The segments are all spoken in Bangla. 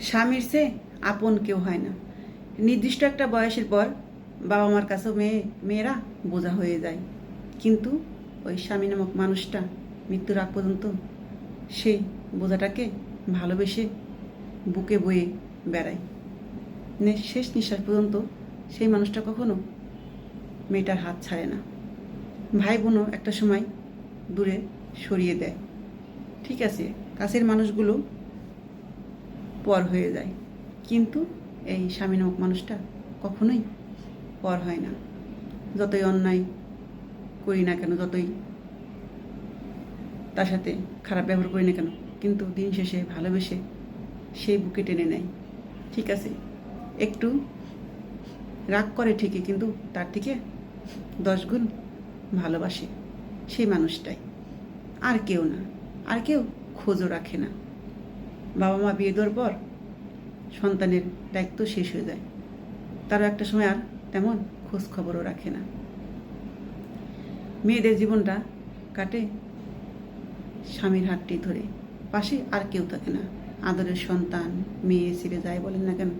স্বামীর চেয়ে আপন কেউ হয় না। নির্দিষ্ট একটা বয়সের পর বাবা মার কাছেও মেয়ে, মেয়েরা বোঝা হয়ে যায়। কিন্তু ওই স্বামী নামক মানুষটা মৃত্যুর আগ পর্যন্ত সেই বোঝাটাকে ভালোবেসে বুকে বয়ে বেড়ায়। শেষ নিঃশ্বাস পর্যন্ত সেই মানুষটা কখনো মেয়েটার হাত ছাড়ে না। ভাই বোনও একটা সময় দূরে সরিয়ে দেয়। ঠিক আছে, কাছের মানুষগুলো পর হয়ে যায়। কিন্তু এই স্বামী নামক মানুষটা কখনোই পর হয় না। যতই অন্যায় করি না কেন, যতই তার সাথে খারাপ ব্যবহার করি না কেন, কিন্তু দিন শেষে ভালোবেসে সেই বুকে টেনে নেয়। ঠিক আছে, একটু রাগ করে ঠিকই, কিন্তু তার থেকে দশ গুণ ভালোবাসে সেই মানুষটাই। আর কেউ না, আর কেউ খোঁজও রাখে না। বাবা মা বিয়ে দেওয়ার পর সন্তানের দায়িত্ব শেষ হয়ে যায়। তারা একটা সময় আর তেমন খোঁজ খবরও রাখে না। মেয়েদের জীবনটা কাটে স্বামীর হাতটি ধরে। পাশে আর কেউ থাকে না। আদরের সন্তান, মেয়ে ছেলে যায় বলেন না কেন,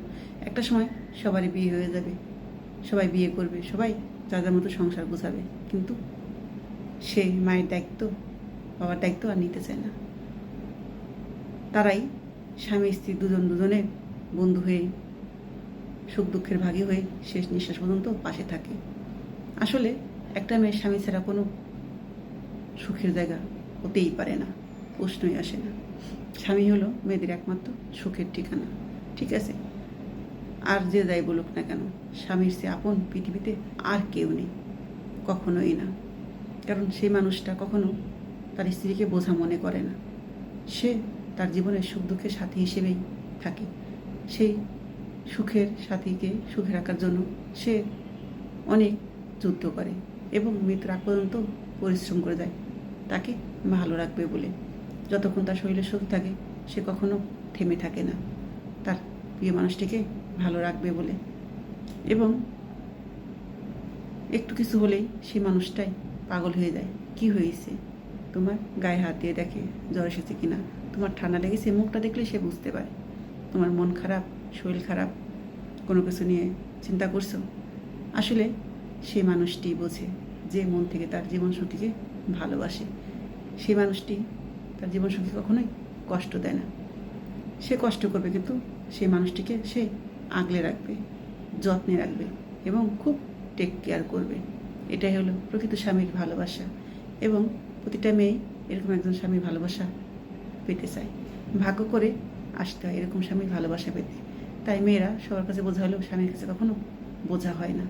একটা সময় সবারই বিয়ে হয়ে যাবে। সবাই বিয়ে করবে, সবাই যার যার মতো সংসার গোছাবে। কিন্তু সে মায়ের দায়িত্ব, বাবার দায়িত্ব আর নিতে চায় না। তারাই স্বামী, স্ত্রী দুজন দুজনে বন্ধু হয়ে, সুখ দুঃখের ভাগী হয়ে শেষ নিঃশ্বাস পর্যন্ত পাশে থাকে। আসলে একটা মেয়ের স্বামী ছাড়া কোনো সুখের জায়গা হতেই পারে না, প্রশ্নই আসে না। স্বামী হলো মেয়েদের একমাত্র সুখের ঠিকানা, ঠিক আছে? আর যে যাই বলুক না কেন, স্বামীর সে আপন পৃথিবীতে আর কেউ নেই, কখনোই না। কারণ সেই মানুষটা কখনো তার স্ত্রীকে বোঝা মনে করে না। সে তার জীবনের সুখ দুঃখের সাথী হিসেবেই থাকে। সেই সুখের সাথীকে সুখে রাখার জন্য সে অনেক যুদ্ধ করে এবং মৃত্যুর পর্যন্ত পরিশ্রম করে যায়। তাকে ভালো রাখবে বলে। যতক্ষণ তার শরীরে সুখ থাকে, সে কখনো থেমে থাকে না। তার প্রিয় মানুষটিকে ভালো রাখবে বলে। এবং একটু কিছু হলেই সেই মানুষটাই পাগল হয়ে যায়। কি হয়েছে? তোমার গায়ে হাত দিয়ে দেখে জ্বর এসেছে কিনা? তোমার ঠান্ডা লেগেছে, মুখটা দেখলে সে বুঝতে পারে। তোমার মন খারাপ, শরীর খারাপ, কোনো কিছু নিয়ে চিন্তা করছ? আসলে সেই মানুষটি বোঝে যে মন থেকে তার জীবন জীবনসঙ্গীকে ভালোবাসে। সেই মানুষটি তার জীবন জীবনসঙ্গী কখনোই কষ্ট দেয় না। সে কষ্ট করবে কিন্তু সেই মানুষটিকে সে আগলে রাখবে, যত্নে রাখবে এবং খুব টেক কেয়ার করবে। এটাই হলো প্রকৃত স্বামীর ভালোবাসা এবং প্রতিটা মেয়ে এরকম একজন স্বামীর ভালোবাসা পেতে চায়। ভাগ্য করে আসতে হয়, এরকম স্বামীর ভালোবাসা পেতে। তাই মেয়েরা সবার কাছে বোঝা হলেও স্বামীর কাছে কখনো বোঝা হয় না।